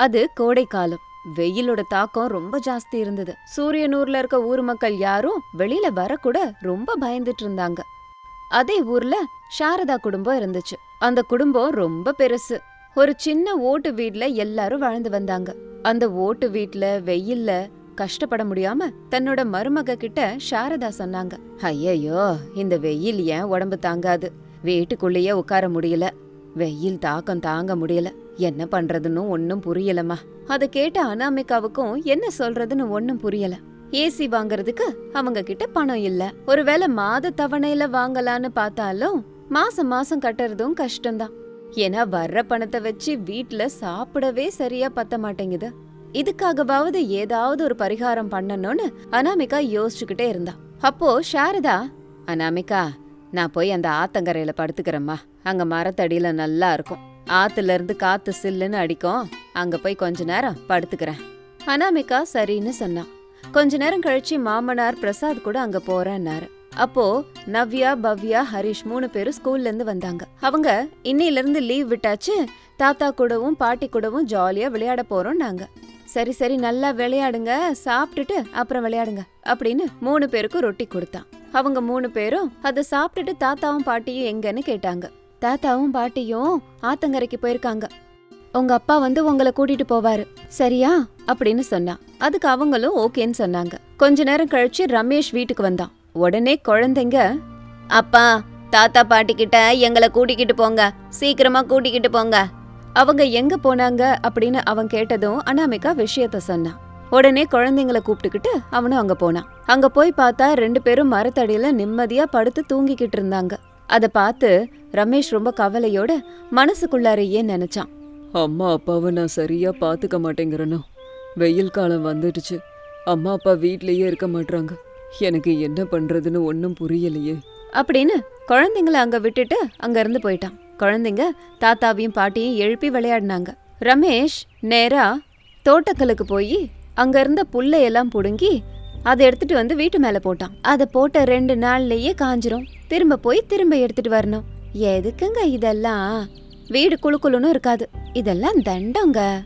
அது கோடை காலம். வெயிலோட தாக்கம் ரொம்ப ஜாஸ்தி இருந்தது. சூரியனூர்ல இருக்க ஊர் மக்கள் யாரும் வெளியில வரக்கூட ரொம்ப பயந்துட்டு இருந்தாங்க. அதே ஊர்ல சாரதா குடும்பம் இருந்துச்சு. அந்த குடும்பம் ரொம்ப பெருசு. ஒரு சின்ன ஓட்டு வீட்ல எல்லாரும் வாழ்ந்து வந்தாங்க. அந்த ஓட்டு வீட்ல வெயில்ல கஷ்டப்பட முடியாம தன்னோட மருமக கிட்ட சாரதா சொன்னாங்க. ஐயையோ இந்த வெயில் ஏன் உடம்பு தாங்காது? வீட்டுக்குள்ளேயே உட்கார முடியல. வெயில் தாக்கம் தாங்க முடியல. என்ன பண்றதுன்னு ஒன்னும் புரியலம்மா. அத கேட்ட அனாமிகாவுக்கும் என்ன சொல்றதுன்னு ஒன்னும் புரியல. ஏசி வாங்குறதுக்கு அவங்க கிட்ட பணம் இல்ல. ஒருவேளை மாத தவணையில வாங்கலான்னு பார்த்தாலும் மாசம் மாசம் கட்டுறதும் கஷ்டம்தான். ஏன்னா வர்ற பணத்தை வச்சு வீட்ல சாப்பிடவே சரியா பத்த மாட்டேங்குது. இதுக்காகவாவது ஏதாவது ஒரு பரிகாரம் பண்ணணும்னு அனாமிகா யோசிச்சுக்கிட்டே இருந்தா. அப்போ சாரதா அனாமிகா நான் போய் அந்த ஆத்தங்கரையில் படுத்துக்கிறேம்மா. அங்கே மரத்தடியில் நல்லா இருக்கும். ஆத்துல இருந்து சில்லுன்னு அடிக்கும். அங்கே போய் கொஞ்ச நேரம் படுத்துக்கிறேன். அனாமிகா சரின்னு சொன்னான் கொஞ்ச நேரம் கழிச்சு மாமனார் பிரசாத் கூட அங்கே போறேன்னாரு. அப்போ நவ்யா பவ்யா ஹரிஷ் மூணு பேரும் ஸ்கூல்ல இருந்து வந்தாங்க. அவங்க இன்னையில இருந்து லீவ் விட்டாச்சு தாத்தா கூடவும் பாட்டி கூடவும் ஜாலியாக விளையாட போகிறோம் நாங்கள் சரி சரி நல்லா விளையாடுங்க சாப்பிட்டுட்டு அப்புறம் விளையாடுங்க அப்படின்னு மூணு பேருக்கும் ரொட்டி கொடுத்தான். அவங்க மூணு பேரும் அதை சாப்பிட்டுட்டு தாத்தாவும் பாட்டியும் எங்கன்னு கேட்டாங்க. தாத்தாவும் பாட்டியும் ஆத்தங்கரைக்கு போயிருக்காங்க. உங்க அப்பா வந்து உங்களை கூட்டிட்டு போவாரு சரியா? அப்படின்னு சொன்னான். அதுக்கு அவங்களும் ஓகேன்னு சொன்னாங்க. கொஞ்ச நேரம் கழிச்சு ரமேஷ் வீட்டுக்கு வந்தான். உடனே குழந்தைங்க அப்பா தாத்தா பாட்டி கிட்ட எங்களை கூட்டிக்கிட்டு போங்க. சீக்கிரமா கூட்டிக்கிட்டு போங்க. அவங்க எங்க போனாங்க அப்படின்னு அவன் கேட்டதும் அனாமிகா விஷயத்த சொன்னான். உடனே குழந்தைங்களை கூப்பிட்டுக்கிட்டு அவனும் அங்க போனான். அங்க போய் பார்த்தா ரெண்டு பேரும் மரத்தடியில நிம்மதியா படுத்து தூங்கிக்கிட்டு இருந்தாங்க. அத பார்த்து ரமேஷ் ரொம்ப கவலையோட மனசுக்குள்ளாரையே நினைச்சான். அம்மா அப்பாவை நான் சரியா பாத்துக்க மாட்டேங்கிறனோ? வெயில் காலம் வந்துடுச்சு. அம்மா அப்பா வீட்லயே இருக்க மாட்றாங்க. எனக்கு என்ன பண்றதுன்னு ஒன்றும் புரியலையே. அப்படின்னு குழந்தைங்கள அங்க விட்டுட்டு அங்க இருந்து போயிட்டான். குழந்தைங்க தாத்தாவையும் பாட்டியும் எழுப்பி விளையாடினாங்க. ரமேஷ் நேரா தோட்டக்கலுக்கு போய் அங்க இருந்த புல்லையெல்லாம் புடுங்கி அதை எடுத்துட்டு வந்து வீட்டு மேல போட்டான். அதை போட்ட ரெண்டு நாள்லயே காஞ்சிரும். திரும்ப போய் திரும்ப எடுத்துட்டு வரணும். எதுக்குங்க இதெல்லாம்? வீடு குளுக்குளுன்னு இருக்காது. இதெல்லாம் தண்டங்க.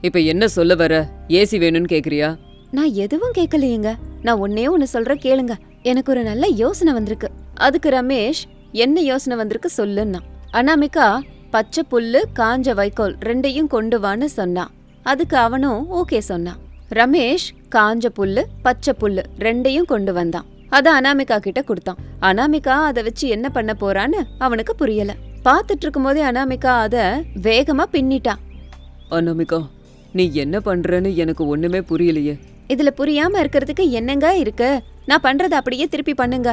இப்ப என்ன சொல்ல வர? ஏசி வேணும்னு கேக்குறியா? நான் எதுவும் கேட்கலையேங்க நான் ஒன்னே ஒன்னு சொல்ற கேளுங்க. எனக்கு ஒரு நல்ல யோசனை வந்திருக்கு. அதுக்கு ரமேஷ் என்ன யோசனை வந்திருக்கு சொல்லுன்னா. அனாமிகா பச்சை புல்லு காஞ்ச வைக்கோல் ரெண்டையும் கொண்டு வான்னு சொன்னான் அதுக்கு அவனும் ஓகே சொன்னான் ரமேஷ் காஞ்ச புல்லு பச்சை புல்லு ரெண்டையும் கொண்டு வந்தான். அத அனாமிகா கிட்ட கொடுத்தான். அனாமிகா அதை வச்சு என்ன பண்ண போறான்னு அவனுக்கு புரியல. பாத்துட்டு இருக்கும்போதே அனாமிகா அத வேகமா பின்னிட்டான் அனாமிகா நீ என்ன பண்றன்னு எனக்கு ஒண்ணுமே புரியலையே. இதுல புரியாம இருக்கிறதுக்கு என்னங்க இருக்கு? நான் பண்றத அப்படியே திருப்பி பண்ணுங்க.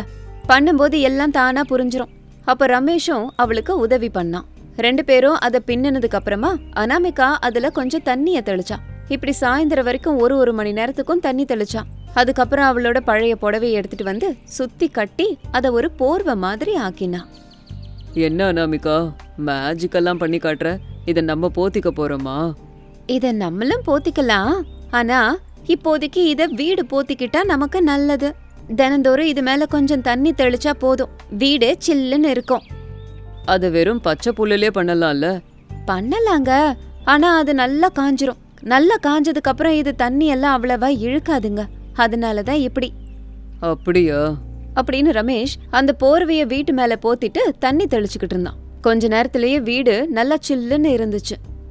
பண்ணும்போது எல்லாம் தானா புரிஞ்சிரும். அப்ப ரமேஷும் அவளுக்கு உதவி பண்ணான் ரெண்டு பேரும் அத பின்னினதுக்கு அப்புறமா அனாமிகா அதுல கொஞ்சம் தண்ணிய தெளிச்சா. இப்படி சாயந்தரம் வரைக்கும் ஒரு ஒரு மணி நேரத்துக்கும் தண்ணி தெளிச்சான் அதுக்கப்புறம் அவளோட பழைய புடவையை எடுத்துட்டு வந்து சுத்தி கட்டி அத ஒரு போர்வை மாதிரி ஆக்கினா. என்ன அனாமிகா? மேஜிக் எல்லாம் பண்ணி காட்டுற? இத நம்ம போத்திக்க போறோமா? இத நம்மளும் போத்திக்கலாம். ஆனா இப்போதைக்கு இத வீடு போத்திக்கிட்டா நமக்கு நல்லது. தினந்தோறும் இது மேல கொஞ்சம் தண்ணி தெளிச்சா போதும். வீடு சில்லுன்னு இருக்கும். அது வெறும் பச்சை புல்லுலே பண்ணலாம்ல? பண்ணலாங்க. ஆனா அது நல்லா காஞ்சிரும். நல்லா காஞ்சதுக்கு அப்புறம் இது தண்ணி எல்லாம் அவ்வளவா இழுக்காதுங்க. அதனாலதான் இப்படி. அப்படியா? அப்படின்னு ரமேஷ் அந்த போர்வைய வீட்டு மேல போத்திட்டு தண்ணி தெளிச்சுக்கிட்டு இருந்தான். கொஞ்ச நேரத்திலேயே வீடு நல்லா சில்லுன்னு இருந்துச்சு.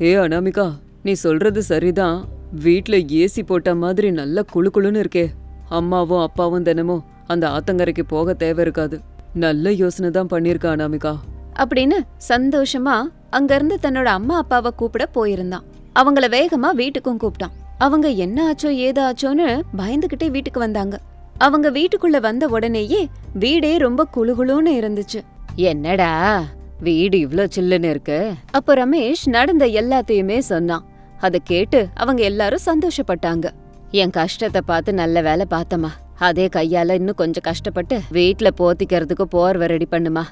ஏ அனாமிகா நீ சொல்றது சரிதான். வீட்ல ஏசி போட்ட மாதிரி நல்ல குளு குளுன்னு இருக்கே. அம்மாவும் அப்பாவும் தினமும் அந்த ஆத்தங்கரைக்கு போக தேவை இருக்காது. நல்ல யோசனை தான் பண்ணிருக்க அனாமிகா. அப்படின்னு சந்தோஷமா அங்கிருந்து தன்னோட அம்மா அப்பாவை கூப்பிட போயிருந்தான். அவங்கள வேகமா வீட்டுக்கும் கூப்பிட்டான். அவங்க என்ன ஆச்சோ ஏதோ ஆச்சோன்னு பயந்துகிட்டே வீட்டுக்கு வந்தாங்க. அவங்க வீட்டுக்குள்ள வந்த உடனேயே வீடே ரொம்ப குளுகுளுன்னு இருந்துச்சு. என்னடா வீடு இவ்ளோ சில்லுன்னு இருக்கு? அப்போ ரமேஷ் நடந்த எல்லாத்தையுமே சொன்னான். அத கேட்டு அவங்க எல்லாரும் சந்தோஷப்பட்டாங்க. என் கஷ்டத்தை பார்த்து நல்ல வேலை பார்த்தமா அதே கையால இன்னும் கொஞ்சம் கஷ்டப்பட்டு வீட்ல போத்திக்கிறதுக்கு போர்வை ரெடி பண்ணுமா.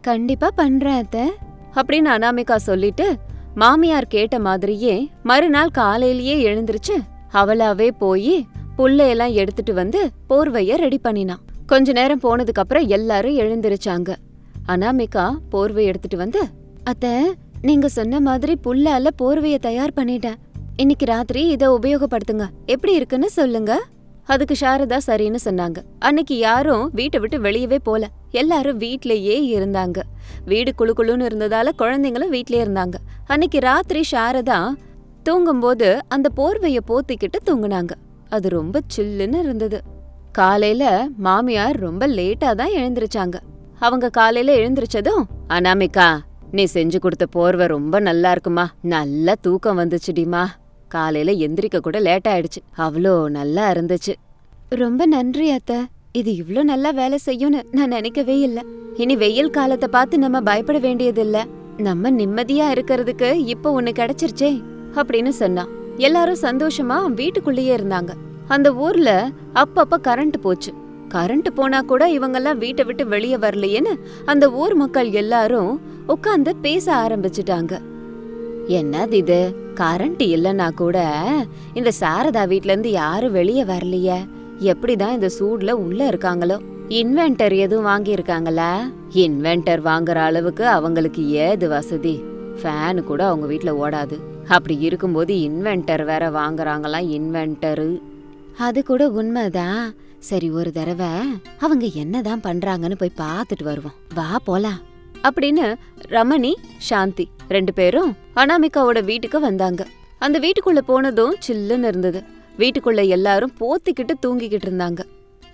கண்டிப்பா பண்றேன் அத்த. அப்படின்னு அனாமிகா சொல்லிட்டு மாமியார் கேட்ட மாதிரியே மறுநாள் காலையிலேயே எழுந்திருச்சு அவளாவே போய் புல்லையெல்லாம் எடுத்துட்டு வந்து போர்வைய ரெடி பண்ணினான் கொஞ்ச நேரம் போனதுக்கு அப்புறம் எல்லாரும் எழுந்திருச்சாங்க. அனாமிகா போர்வை எடுத்துட்டு வந்து அத்த நீங்க சொன்ன மாதிரி புல்லால போர்வைய தயார் பண்ணிட்டேன். இன்னைக்கு ராத்திரி இதை உபயோகப்படுத்துங்க. எப்படி இருக்குன்னு சொல்லுங்க. அதுக்கு சாரதா சரின்னு சொன்னாங்க. அன்னைக்கு யாரும் வீட்டை விட்டு வெளியவே போல. எல்லாரும் வீட்லயே இருந்தாங்க. வீடு குளு குளுன்னு இருந்ததால குழந்தைங்களும் வீட்லயே இருந்தாங்க. அன்னைக்கு ராத்திரி சாரதா தூங்கும்போது அந்த போர்வைய போத்திக்கிட்டு தூங்குனாங்க. அது ரொம்ப சில்லுன்னு இருந்தது. காலையில மாமியார் ரொம்ப லேட்டா தான் எழுந்திருச்சாங்க. அவங்க காலையில எழுந்திருச்சதும் அனாமிகா நீ செஞ்சு கொடுத்த போர்வை ரொம்ப நல்லா இருக்குமா. நல்லா தூக்கம் வந்துச்சுடிமா. காலையில எந்திரிக்க கூட லேட் ஆயிடுச்சு. அவ்வளோ நல்லா இருந்துச்சு. ரொம்ப நன்றி அத்த. இது இவ்ளோ நல்லா வேலை செய்யும்னு நான் நினைக்கவே இல்லை. இனி வெயில் காலத்தை பார்த்து நம்ம பயப்பட வேண்டியதில்ல. நம்ம நிம்மதியா இருக்கிறதுக்கு இப்போ ஒன்று கிடைச்சிருச்சே அப்படின்னு சொன்னான் எல்லாரும் சந்தோஷமா வீட்டுக்குள்ளேயே இருந்தாங்க. அந்த ஊர்ல அப்பப்ப கரண்ட் போச்சு. கரண்ட் போனா கூட இவங்கெல்லாம் வீட்டை விட்டு வெளியே வரலையேன்னு அந்த ஊர் மக்கள் எல்லாரும் உட்காந்து பேச ஆரம்பிச்சிட்டாங்க. என்னது இது? கரண்ட் இல்லைன்னா கூட இந்த சாரதா வீட்லேருந்து யாரும் வெளியே வரலையே. எப்படிதான் இந்த சூடில் உள்ளே இருக்காங்களோ. இன்வென்டர் எதுவும் வாங்கியிருக்காங்களா? இன்வென்டர் வாங்குற அளவுக்கு அவங்களுக்கு ஏது வசதி? ஃபேன் கூட அவங்க வீட்டில் ஓடாது. அப்படி இருக்கும்போது இன்வென்டர் வேற வாங்குறாங்களாம் இன்வென்டரு அது கூட உண்மைதான். சரி ஒரு தடவை அவங்க என்னதான் பண்றாங்கன்னு போய் பார்த்துட்டு வருவோம். வா போலாம். அப்படின்னு ரமணி சாந்தி ரெண்டு பேரும் அனாமிகாவோட வீட்டுக்கு வந்தாங்க. அந்த வீட்டுக்குள்ள போனதும் சில்லுன்னு இருந்தது. வீட்டுக்குள்ள எல்லாரும் போத்திக்கிட்டு தூங்கிக்கிட்டு இருந்தாங்க.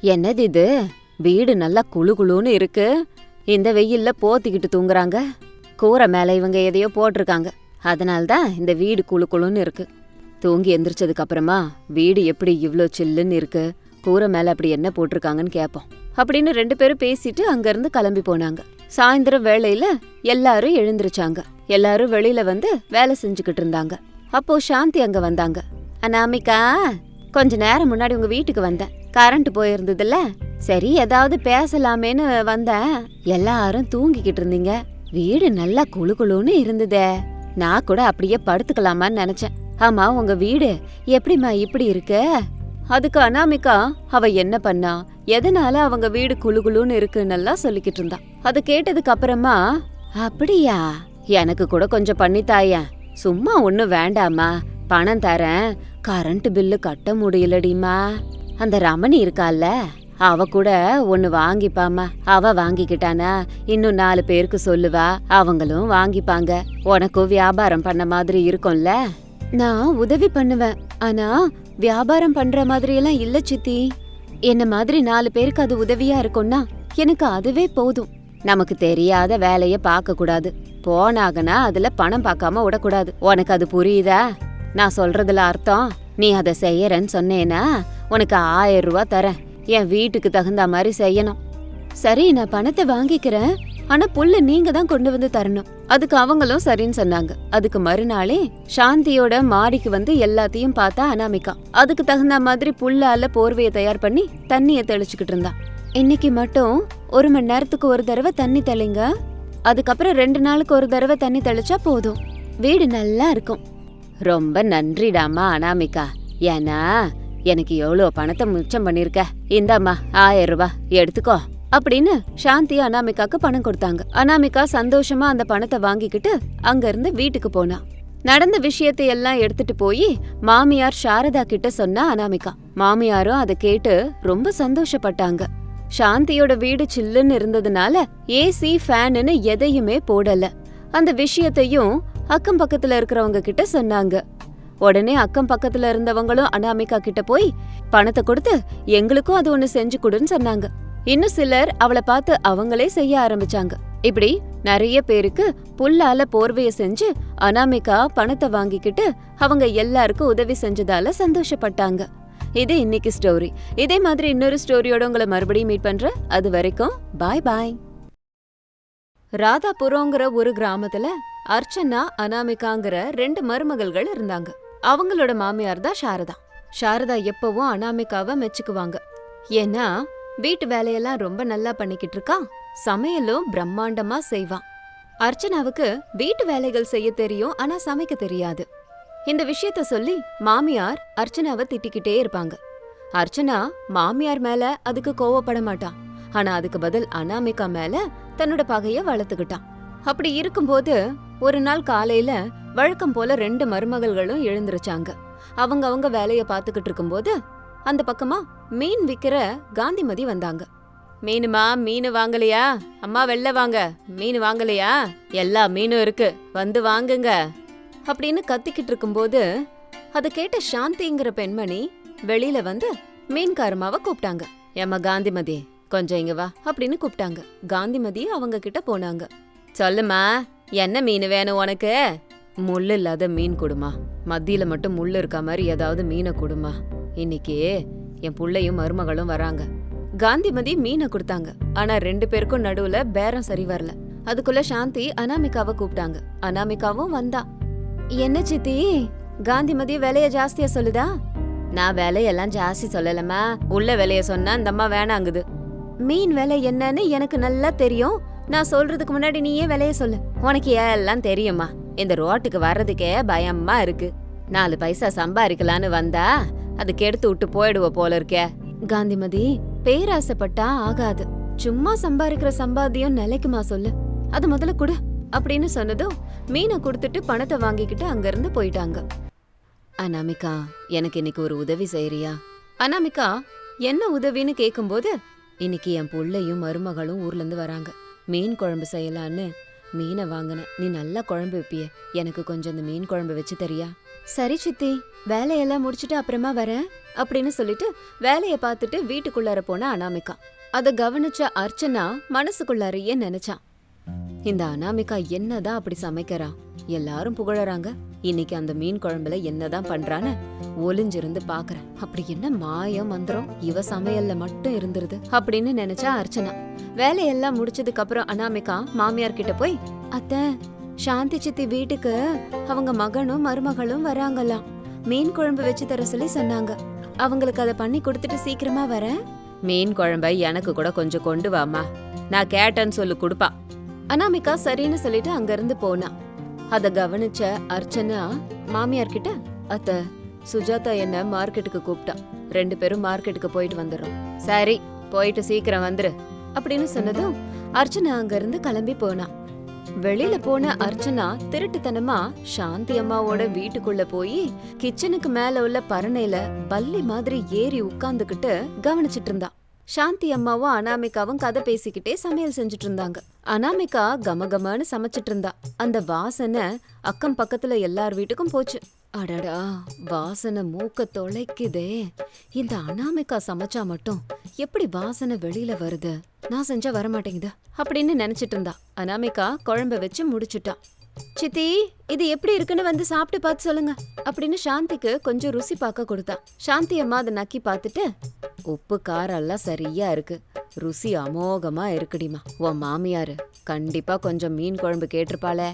என்னது இது? வீடு நல்லா குளு குளுன்னு இருக்கு. இந்த வெயில்ல போத்திக்கிட்டு தூங்குறாங்க. கூரை மேல இவங்க எதையோ போட்டிருக்காங்க. அதனால்தான் இந்த வீடு குளு குளுன்னு இருக்கு. தூங்கி எந்திரிச்சதுக்கு அப்புறமா வீடு எப்படி இவ்வளோ சில்லுன்னு இருக்கு? கூரை மேல அப்படி என்ன போட்டிருக்காங்கன்னு கேட்போம் அப்படின்னு ரெண்டு பேரும் பேசிட்டு அங்கிருந்து கிளம்பி போனாங்க. சாயந்தர வேளையில எல்லாரும் எழுந்திருச்சாங்க. எல்லாரும் வெளியில வந்து வேலை செஞ்சுக்கிட்டு இருந்தாங்க. அப்போ சாந்தி அங்க வந்தாங்க. அனாமிகா கொஞ்ச நேரம் முன்னாடி உங்க வீட்டுக்கு வந்தேன். கரண்ட் போயிருந்ததுல்ல சரி ஏதாவது பேசலாமேன்னு வந்தேன். எல்லாரும் தூங்கிக்கிட்டு இருந்தீங்க. வீடு நல்லா குளு குளுன்னு இருந்ததே. நான் கூட அப்படியே படுத்துக்கலாமான்னு நினைச்சேன். ஆமா உங்க வீடு எப்படிம்மா இப்படி இருக்கு? அதுக்கு அனாமிகா அவ என்ன பண்ணா? எதனால அவங்க வீடு குளு குளுன்னு இருக்குன்னெல்லாம் சொல்லிக்கிட்டு இருந்தா. அது கேட்டதுக்கு அப்புறமா அப்படியா? எனக்கு கூட கொஞ்சம் பண்ணித்தாயேன் சும்மா ஒன்னும் வேண்டாமா? பணம் தரேன். கரண்ட் பில்லு கட்ட முடியலடிமா. அந்த ரமணி இருக்கால்ல அவ கூட ஒன்னு வாங்கிப்பாமா அவ வாங்கிக்கிட்டானா? இன்னும் நாலு பேருக்கு சொல்லுவா. அவங்களும் வாங்கிப்பாங்க. உனக்கும் வியாபாரம் பண்ண மாதிரி இருக்கும்ல? நான் உதவி பண்ணுவேன். ஆனா வியாபாரம் பண்ற மாதிரி எல்லாம் இல்ல சித்தி. என்ன மாதிரி நாலு பேருக்கு அது உதவியா இருக்கும்னா எனக்கு அதுவே போதும். நமக்கு தெரியாத வேலைய பார்க்க கூடாது. போனாகனா அதுல பணம் பார்க்காம விடக்கூடாது. உனக்கு அது புரியுதா? நான் சொல்றதுல அர்த்தம்? நீ அதை செய்யறன்னு சொன்னேனா உனக்கு ஆயிரம் ரூபா தரேன். என் வீட்டுக்கு தகுந்த மாதிரி செய்யணும். சரி நான் பணத்தை வாங்கிக்கிறேன். ஆனா புல்ல நீங்க தான் கொண்டு வந்து தரணும். அதுக்கு அவங்களும் சரின்னு சொன்னாங்க. அதுக்கு மறுநாளே சாந்தியோட மாடிக்கு வந்து எல்லாத்தையும் பார்த்தா அனாமிகா. அதுக்கு தகுந்த மாதிரி புல்லால போர்வையை தயார் பண்ணி தண்ணியை தெளிச்சுக்கிட்டு இருந்தா. இன்னைக்கு மட்டும் ஒரு மணி நேரத்துக்கு ஒரு தடவை தண்ணி தெளிங்க. அதுக்கப்புறம் ரெண்டு நாளுக்கு ஒரு தடவை தண்ணி தெளிச்சா போதும். வீடு நல்லா இருக்கும். ரொம்ப நன்றிடாமா அனாமிகா. ஏன்னா எனக்கு எவ்வளோ பணத்தை மிச்சம் பண்ணிருக்க? இந்தாம்மா ஆயிரம் ரூபாய் எடுத்துக்கோ. அப்படின்னு சாந்தி அனாமிகாக்கு பணம் கொடுத்தாங்க. அனாமிகா சந்தோஷமா அந்த பணத்தை வாங்கிக்கிட்டு அங்க இருந்து வீட்டுக்கு போனா. நடந்த விஷயத்தை எல்லாம் எடுத்துட்டு போய் மாமியார் சாரதா கிட்ட சொன்னா அனாமிகா. மாமியாரும் அதை கேட்டு ரொம்ப சந்தோஷப்பட்டாங்க. சாந்தியோட வீடு சில்லுன்னு இருந்ததுனால ஏசி ஃபேனுன்னு எதையுமே போடல. அந்த விஷயத்தையும் அக்கம் பக்கத்துல இருக்கிறவங்க கிட்ட சொன்னாங்க. உடனே அக்கம் பக்கத்துல இருந்தவங்களும் அனாமிகா கிட்ட போய் பணத்தை கொடுத்து எங்களுக்கும் அது ஒண்ணு செஞ்சு கொடுன்னு சொன்னாங்க. இன்னும் சிலர் அவளை பார்த்து அவங்களே செய்ய ஆரம்பிச்சாங்க. இப்படி நிறைய பேருக்கு புல்லால போர்வைய செஞ்சு அனாமிகா பணத்தை வாங்கிக்கிட்டு அவங்க எல்லாருக்கும் உதவி செஞ்சதால சந்தோஷப்பட்டாங்க. இது இன்னைக்கு ஸ்டோரி இதே மாதிரி இன்னொரு ஸ்டோரியோட உங்களை மறுபடியும் மீட் பண்றேன். அது வரைக்கும் பாய் பாய் ராதாபுரங்கிற ஒரு கிராமத்துல அர்ச்சனா அனாமிகாங்கிற ரெண்டு மருமகள்கள் இருந்தாங்க. அவங்களோட மாமியார் தான் சாரதா. சாரதா எப்பவும் அனாமிகாவை மெச்சுக்குவாங்க. ஏன்னா வீட்டு வேலையெல்லாம் ரொம்ப நல்லா பண்ணிக்கிட்டு இருக்கா? சமையலும் பிரம்மாண்டமா செய்வான் அர்ச்சனாவுக்கு வீட்டு வேலைகள் செய்ய தெரியும் ஆனா சமைக்க தெரியாது. இந்த விஷயத்த சொல்லி மாமியார் அர்ச்சனாவை திட்டிக்கிட்டே இருப்பாங்க. அர்ச்சனா மாமியார் மேல அதுக்கு கோவப்பட மாட்டான் ஆனா அதுக்கு பதில் அனாமிகா மேல தன்னோட பகைய வளர்த்துக்கிட்டான் அப்படி இருக்கும்போது ஒரு நாள் காலையில வழக்கம் போல ரெண்டு மருமகள்களும் எழுந்திருச்சாங்க. அவங்க அவங்க வேலைய பார்த்துக்கிட்டு இருக்கும்போது அந்த பக்கமா மீன் விக்கிற காந்திமதி வந்தாங்க. மீனுமா மீன் வாங்கலையா? அம்மா வெளில வாங்க. மீன் வாங்கலையா? எல்லா மீனும் இருக்கு. வந்து வாங்குங்க. அப்படின்னு கத்திக்கிட்டு இருக்கும்போது அதை கேட்ட சாந்திங்கிற பெண்மணி வெளியில வந்து மீன்காரமாவை கூப்பிட்டாங்க. ஏம்மா காந்திமதி கொஞ்சம் இங்க வா அப்படின்னு கூப்பிட்டாங்க. காந்திமதி அவங்க கிட்ட போனாங்க. சொல்லுமா என்ன மீன் வேணும் உனக்கு? முள் இல்லாத மீன் கொடுமா மத்தியில மட்டும் முள் இருக்க மாதிரி ஏதாவது மீனை கொடுமா இன்னைக்கு என் புள்ளையும் மருமகளும் வராங்க. காந்திமதி மீனை கொடுத்தாங்க. ஆனா ரெண்டு பேருக்கும் நடுவுல பேரம் சரி வரல. அதுக்குள்ள சாந்தி அனாமிகாவை கூப்பிட்டாங்க. அனாமிகாவும் வந்தா. என்ன சித்தி? காந்திமதி விலைய ஜாஸ்தியா சொல்லுதா? நான் விலையெல்லாம் ஜாஸ்தி சொல்லலம்மா. உள்ள விலைய சொன்னா இந்த அம்மா வேணாங்குது. மீன் விலை என்னன்னு எனக்கு நல்லா தெரியும். நான் சொல்றதுக்கு முன்னாடி நீயே விலைய சொல்லு. உனக்கு எல்லாம் தெரியுமா? இந்த ரோட்டுக்கு வர்றதுக்கே பயமா இருக்கு. நாலு பைசா சம்பாதிக்கலான்னு வந்தா அதுக்கு எடுத்து விட்டு போயிடுவ போல இருக்கே. காந்திமதி பேராசைப்பட்டா ஆகாது. சும்மா சம்பாதிக்கிற சம்பாத்தியம் நிலைக்குமா சொல்லு. அது முதல்ல கொடு அப்படின்னு சொன்னதும் மீனை கொடுத்துட்டு பணத்தை வாங்கிக்கிட்டு அங்கிருந்து போயிட்டாங்க. அனாமிகா எனக்கு இன்னைக்கு ஒரு உதவி செய்யறியா அனாமிகா என்ன உதவின்னு கேக்கும்போது இன்னைக்கு என் புள்ளையும் மருமகளும் ஊர்ல இருந்து வராங்க. மீன் குழம்பு செய்யலான்னு மீனை வாங்கினேன். நீ நல்லா குழம்பு வைப்பிய. எனக்கு கொஞ்சம் அந்த மீன் குழம்பு வச்சு தரியா? சரி சித்தி வேலையெல்லாம் முடிச்சிட்டு அப்புறமா வரேன் அப்படின்னு சொல்லிட்டு வேலைய பார்த்துட்டு வீட்டுக்குள்ளார போன அனாமிகா. அத கவனிச்ச அர்ச்சனா மனசுக்குள்ளாரையே நினைச்சான். இந்த அனாமிகா என்னதான் அப்படி சமைக்கிறா? எல்லாரும் புகழறாங்க. இன்னைக்கு அந்த மீன் குழம்புல என்னதான் பண்றான்னு ஒளிஞ்சிருந்து பாக்குறேன். அப்படி என்ன மாயம் மந்திரம்? இவ சமையல்ல மட்டும் இருந்துருது அப்படின்னு நினைச்சா அர்ச்சனா. வேலையெல்லாம் முடிச்சதுக்கு அப்புறம் அனாமிகா மாமியார் கிட்ட போய் அத்தை சாந்தி சித்தி வீட்டுக்கு அவங்க மகனும் மருமகளும் வராங்களாம் மீன் குழம்பு வச்சு தர சொல்லி சொன்னாங்க. அவங்களுக்கு அதை பண்ணி கொடுத்துட்டு சீக்கிரமா வரேன். மீன் குழம்பை எனக்கு கூட கொஞ்சம் கொண்டு வாமா நான் கேட்டேன்னு சொல்லு கொடுப்பா. அனாமிகா சரின்னு சொல்லிட்டு அங்கிருந்து போனா. அத கவனிச்ச அர்ச்சனா மாமியார் கிட்ட அத்த சுஜாதா என்ன மார்க்கெட்டுக்கு கூப்பிட்டா. ரெண்டு பேரும் மார்க்கெட்டுக்கு போயிட்டு வந்துடுறோம். சரி போயிட்டு சீக்கிரம் வந்துரு. அப்படின்னு சொன்னதும் அர்ச்சனா அங்கிருந்து கிளம்பி போனா. வெளியில போன அர்ச்சனா திருட்டுத்தனமா சாந்தி அம்மாவோட வீட்டுக்குள்ள போய் கிச்சனுக்கு மேல உள்ள பரணையில பல்லி மாதிரி ஏறி உட்கார்ந்துகிட்டு கவனிச்சிட்டு இருந்தா. சாந்தி அம்மாவும் அனாமிகாவும் கதை பேசிக்கிட்டே சமையல் செஞ்சுட்டு இருந்தாங்க. அனாமிகா கமகமன்னு சமைச்சிட்டு இருந்தா. அந்த வாசனை அக்கம் பக்கத்துல எல்லார் வீட்டுக்கும் போச்சு. அடடா வாசனை மூக்க தொலைக்குதே. இந்த அனாமிகா சமைச்சா மட்டும் எப்படி வாசனை வெளியில வருது? நான் செஞ்சா வரமாட்டேங்குது அப்படின்னு நினைச்சிட்டு இருந்தா. அனாமிகா குழம்ப வச்சு முடிச்சுட்டா. சித்தி இது எப்படி இருக்குன்னு வந்து சாப்பிட்டு பார்த்து சொல்லுங்க அப்படின்னு சாந்திக்கு கொஞ்சம் ருசி பார்க்க கொடுத்தா. சாந்தி அம்மா அதை நக்கி பார்த்துட்டு உப்பு காரம் எல்லாம் சரியா இருக்கு. ருசி அமோகமா இருக்குடிமா. உன் மாமியாரு கண்டிப்பா கொஞ்சம் மீன் குழம்பு கேட்டிருப்பாளே.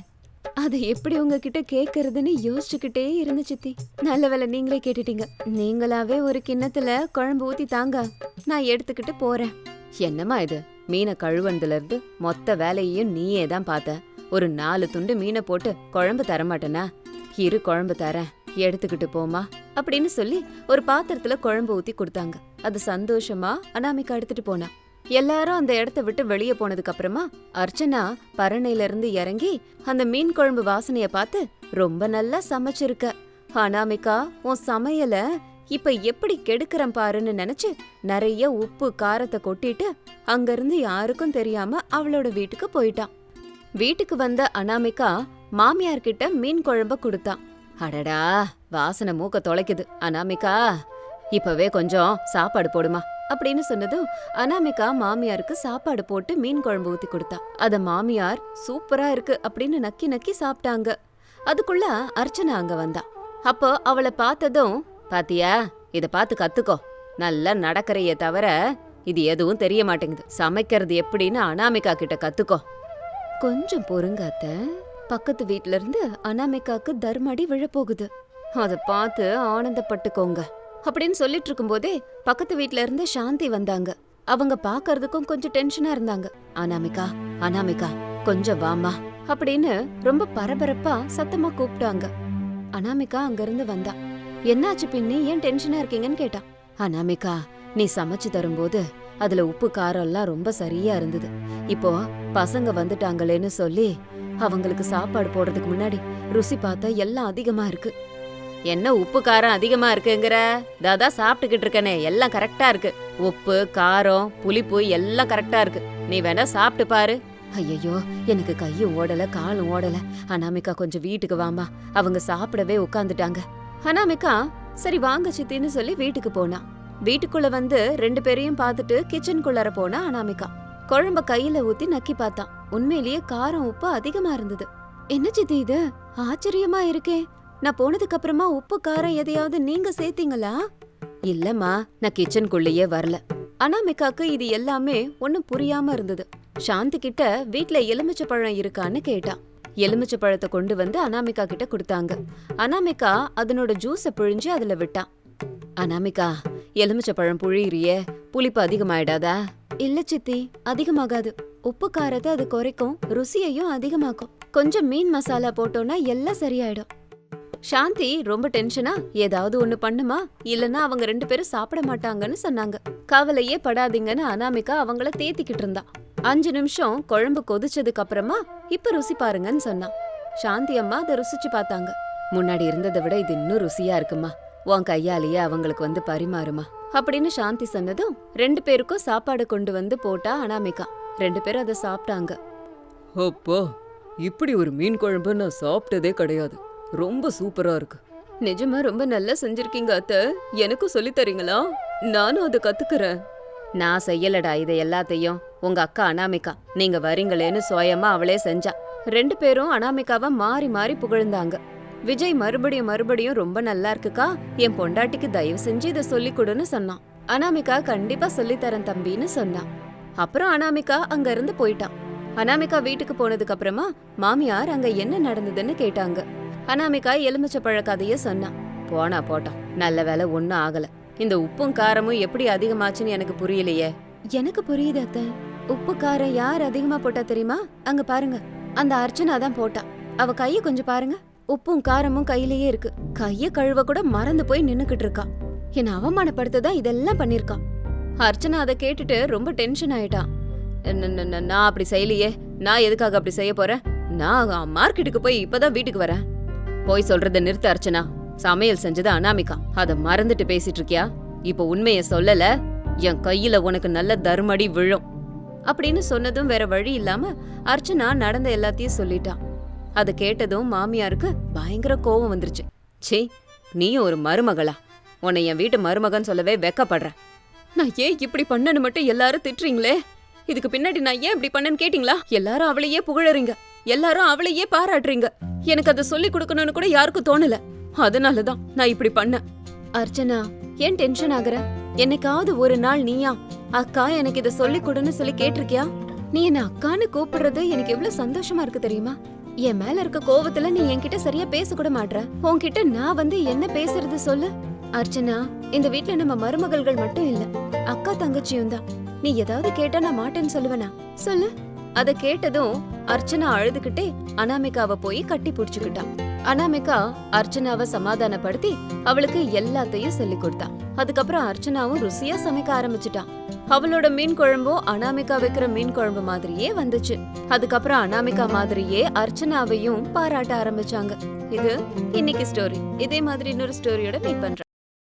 அது எப்படி உங்ககிட்ட கேக்குறதுன்னு யோசிச்சுக்கிட்டே இருந்த சித்தி. நல்ல வேலை நீங்களே கேட்டுட்டீங்க. நீங்களாவே ஒரு கிண்ணத்துல குழம்பு ஊத்தி தாங்க. நான் எடுத்துக்கிட்டு போறேன். என்னம்மா இது? மீனை கழுவனதுல இருந்து மொத்த வேலையையும் நீயே தான் பார்த்த. ஒரு நாலு துண்டு மீனை போட்டு குழம்பு தரமாட்டேனா இரு குழம்பு தரேன். எடுத்துக்கிட்டு போமா அப்படின்னு சொல்லி ஒரு பாத்திரத்துல குழம்பு ஊத்தி கொடுத்தாங்க. அது சந்தோஷமா அனாமிகா எடுத்துட்டு போனா. எல்லாரும் அந்த இடத்த விட்டு வெளியே போனதுக்கு அப்புறமா அர்ச்சனா பரணையில இருந்து இறங்கி அந்த மீன் குழம்பு வாசனைய பார்த்து ரொம்ப நல்லா சமைச்சிருக்க. அனாமிகா உன் சமையல இப்ப எப்படி கெடுக்கிறேன் பாருன்னு நினைச்சு நிறைய உப்பு காரத்தை கொட்டிட்டு அங்கிருந்து யாருக்கும் தெரியாம அவளோட வீட்டுக்கு போயிட்டான் வீட்டுக்கு வந்த அனாமிகா மாமியார் கிட்ட மீன் குழம்ப கொடுத்தான் அடடா வாசனை மூக்க தொலைக்குது. அனாமிகா இப்பவே கொஞ்சம் சாப்பாடு போடுமா? அப்படின்னு சொன்னதும் அனாமிகா மாமியாருக்கு சாப்பாடு போட்டு மீன் குழம்பு ஊத்தி கொடுத்தா. அத மாமியார் சூப்பரா இருக்கு அப்படின்னு நக்கி நக்கி சாப்பிட்டாங்க. அதுக்குள்ள அர்ச்சனா அங்க வந்தா. அப்போ அவளை பார்த்ததும் பாத்தியா இத பார்த்து கத்துக்கோ. நல்லா நடக்கிறைய தவிர இது எதுவும் தெரிய மாட்டேங்குது. சமைக்கிறது எப்படின்னு அனாமிகா கிட்ட கத்துக்கோ. கொஞ்சம் பொறுங்க அத்த. பக்கத்து வீட்ல இருந்து அனாமிகாக்கு தர்மடி விழப்போகுது. அத பார்த்து ஆனந்தப்பட்டுக்கோங்க. அப்படின்னு சொல்லிட்டு இருக்கும்போதே பக்கத்து வீட்ல இருந்து சாந்தி வந்தாங்க. அவங்க பாக்குறதுக்கும் கொஞ்சம் டென்ஷனா இருந்தாங்க. அனாமிகா அனாமிகா கொஞ்சம் வாமா அப்படின்னு ரொம்ப பரபரப்பா சத்தமா கூப்பிட்டாங்க. அனாமிகா அங்க இருந்து வந்தா. என்னாச்சு பின்னி? ஏன் டென்ஷனா இருக்கீங்கன்னு கேட்டா. அனாமிகா நீ சமைச்சு தரும்போது அதுல உப்பு காரம் எல்லாம் ரொம்ப சரியா இருந்தது. இப்போ பசங்க வந்துட்டாங்களேன்னு சொல்லி அவங்களுக்கு சாப்பாடு போடுறதுக்கு முன்னாடி ருசி பார்த்தா எல்லாம் அதிகமா இருக்கு. என்ன உப்பு காரம் அதிகமா இருக்குங்கிற? தாதா சாப்பிட்டுக்கிட்டு இருக்கனே எல்லாம் கரெக்டா இருக்கு. உப்பு காரம் புளிப்பு எல்லாம் கரெக்டா இருக்கு. நீ வேணா சாப்பிட்டு பாரு. ஐயோ எனக்கு கையும் ஓடல காலும் ஓடல. அனாமிகா கொஞ்சம் வீட்டுக்கு வாமா அவங்க சாப்பிடவே உட்காந்துட்டாங்க அனாமிகா சரி வாங்க சித்தின்னு சொல்லி வீட்டுக்கு போனா. வீட்டுக்குள்ள வந்து ரெண்டு பேரையும் பார்த்துட்டு கிச்சனுக்குள்ளார போனா அனாமிகா. குழம்ப கையில ஊத்தி நக்கி பார்த்தான். உண்மையிலேயே காரம் உப்பு அதிகமா இருந்தது. என்ன சித்தி இது? ஆச்சரியமா இருக்கே. நான் போனதுக்கு அப்புறமா உப்பு காரம் எதையாவது நீங்க சேர்த்தீங்களா? இல்லம்மா நான் கிச்சனுக்குள்ளேயே வரல. அனாமிகாக்கு இது எல்லாமே ஒன்னும் புரியாம இருந்தது. சாந்தி கிட்ட வீட்ல எலுமிச்சை பழம் இருக்கான்னு கேட்டான். எலுமிச்சை பழத்தை கொண்டு வந்து அனாமிகா கிட்ட கொடுத்தாங்க. அனாமிகா அதனோட ஜூஸை பிழிஞ்சு அதுல விட்டான். அனாமிகா எலுமிச்சை பழம் புழியிறியே? புளிப்பு அதிகமாயிடாதா? இல்ல சித்தி அதிகமாகாது. உப்பு காரத்தை அது குறைக்கும் ருசியையும் அதிகமாக்கும். கொஞ்சம் மீன் மசாலா போட்டோம்னா எல்லாம் சரியாயிடும். சாந்தி ரொம்ப டென்ஷனா? ஏதாவது ஒண்ணு பண்ணுமா? இல்லனா அவங்க ரெண்டு பேரும் சாப்பிட மாட்டாங்கன்னு சொன்னாங்க. கவலையே படாதீங்கன்னு அனாமிகா அவங்கள தேத்திக்கிட்டு இருந்தா. அஞ்சு நிமிஷம் குழம்பு கொதிச்சதுக்கு அப்புறமா இப்ப ருசி பாருங்கன்னு சொன்னா. சாந்தி அம்மா அதை ருசிச்சு பார்த்தாங்க. முன்னாடி இருந்ததை விட இது இன்னும் ருசியா இருக்குமா? உன் கையாலேயே அவங்களுக்கு வந்து பரிமாறுமா? அப்படின்னு சாந்தி சொன்னதும் ரெண்டு பேருக்கும் சாப்பாடு கொண்டு வந்து போட்டா அனாமிகா. ரெண்டு பேரும் அதை சாப்பிட்டாங்க. அப்பா இப்படி ஒரு மீன் குழம்பு நான் சாப்பிட்டதே கிடையாது. ரொம்ப சூப்பரா இருக்கு. நிஜமா ரொம்ப நல்லா செஞ்சிருக்கீங்க அத்த. எனக்கும் சொல்லி தரீங்களா? நானும் அதை கத்துக்கிறேன். நான் செய்யலடா இதை எல்லாத்தையும். உங்க அக்கா அனாமிகா. நீங்க வரீங்களேன்னு சுயமா அவளே செஞ்சா. ரெண்டு பேரும் அனாமிகாவை மாறி மாறி புகழ்ந்தாங்க. விஜய் மறுபடியும் மறுபடியும் ரொம்ப நல்லா இருக்குக்கா. என் பொண்டாட்டிக்கு தயவு செஞ்சு இதை சொல்லி கொடுன்னு சொன்னான். அனாமிகா கண்டிப்பா சொல்லித்தரேன் தம்பின்னு சொன்னான். அப்புறம் அனாமிகா அங்க இருந்து போயிட்டான். அனாமிகா வீட்டுக்கு போனதுக்கு அப்புறமா மாமியார் அங்க என்ன நடந்ததுன்னு கேட்டாங்க. அனாமிகா எலுமிச்சை பழ கதைய சொன்னான் போனா போட்டோம் நல்ல வேலை ஒன்னும் ஆகல. இந்த உப்பும் காரமும் எப்படி அதிகமாச்சுன்னு எனக்கு புரியலையே. எனக்கு புரியுது அத்த. உப்பு காரம் யார் அதிகமா போட்டா தெரியுமா? அங்க பாருங்க. அந்த அர்ச்சனா தான் போட்டா. அவ கைய கொஞ்சம் பாருங்க. உப்பும் காரமும் கையிலேயே இருக்கு. கைய கழுவ கூட மறந்து போய் நின்னுக்கிட்டு இருக்கா. என்ன அவமானப்படுத்ததான் இதெல்லாம் பண்ணிருக்கான் அர்ச்சனா அதை கேட்டுட்டு ரொம்ப டென்ஷன் ஆயிட்டான் நான் அப்படி செய்யலையே. நான் எதுக்காக அப்படி செய்ய போறேன்? நான் மார்க்கெட்டுக்கு போய் இப்பதான் வீட்டுக்கு வரேன். போய் சொல்றத நிறுத்த அர்ச்சனா. சமையல் செஞ்சது அனாமிகா. அத மறந்துட்டு பேசிட்டு இருக்கியா இப்ப உண்மைய சொல்லல. என் கையில உனக்கு நல்ல தர்மடி விழும். அப்படின்னு சொன்னதும் வேற வழி இல்லாம அர்ச்சனா நடந்த எல்லாத்தையும் சொல்லிட்டான் அத கேட்டதும் மாமியாருக்கு பயங்கர கோவம் வந்துருச்சு. ச்சே நீயும் ஒரு மருமகளா? உன்னை என் வீட்டு மருமகன் சொல்லவே வெக்கப்படுற. நான் ஏன் இப்படி பண்ணனு மட்டும் எல்லாரும் திட்டுறீங்களே? இதுக்கு பின்னாடி நான் ஏன் இப்படி பண்ணேன்னு கேட்டிங்களா? எல்லாரும் அவளையே புகழறீங்க. எல்லாரும் அவளையே பாராட்டுறீங்க. எனக்கு அதை சொல்லி கொடுக்கணும்னு கூட யாருக்கும் தோணல. அதனாலதான் நான் இப்படி பண்ணேன். அர்ச்சனா ஏன் டென்ஷன் ஆகுற? என்னைக்காவது ஒரு நாள் நீயா? அக்கா எனக்கு இதை சொல்லி கொடுன்னு சொல்லி கேட்டிருக்கியா? நீ என்ன அக்கான்னு கூப்பிடுறது எனக்கு எவ்வளவு சந்தோஷமா இருக்கு தெரியுமா? என் மேல இருக்க கோவத்துல நீ என்கிட்ட சரியா பேச கூட மாட்ற. உன்கிட்ட நான் வந்து என்ன பேசுறது சொல்லு. அர்ச்சனா இந்த வீட்ல நம்ம மருமகள்கள் மட்டும் இல்ல அக்கா தங்கச்சியும் தான். நீ ஏதாவது கேட்டா நான் மாட்டேன்னு சொல்லுவனா? சொல்லு. அத கேட்டதும் அர்ச்சனா அழுதுகிட்டே அனாமிகாவ போய் கட்டி புடிச்சுக்கிட்டான். அனாமிகா அர்ச்சனாவ சமாதானப்படுத்தி அவளுக்கு எல்லாத்தையும் சொல்லி கொடுத்தா அதுக்கப்புறம் அர்ச்சனாவும் ருசியா சமைக்க ஆரம்பிச்சிட்டான். அவளோட மீன் குழம்பும் அனாமிகா வைக்கிற மீன் குழம்பு மாதிரியே வந்துச்சு. அதுக்கப்புறம் அனாமிகா மாதிரியே அர்ச்சனாவையும் பாராட்ட ஆரம்பிச்சாங்க. இது இன்னைக்கு ஸ்டோரி இதே மாதிரி இன்னொரு ஸ்டோரியோட மீட் பண்றேன்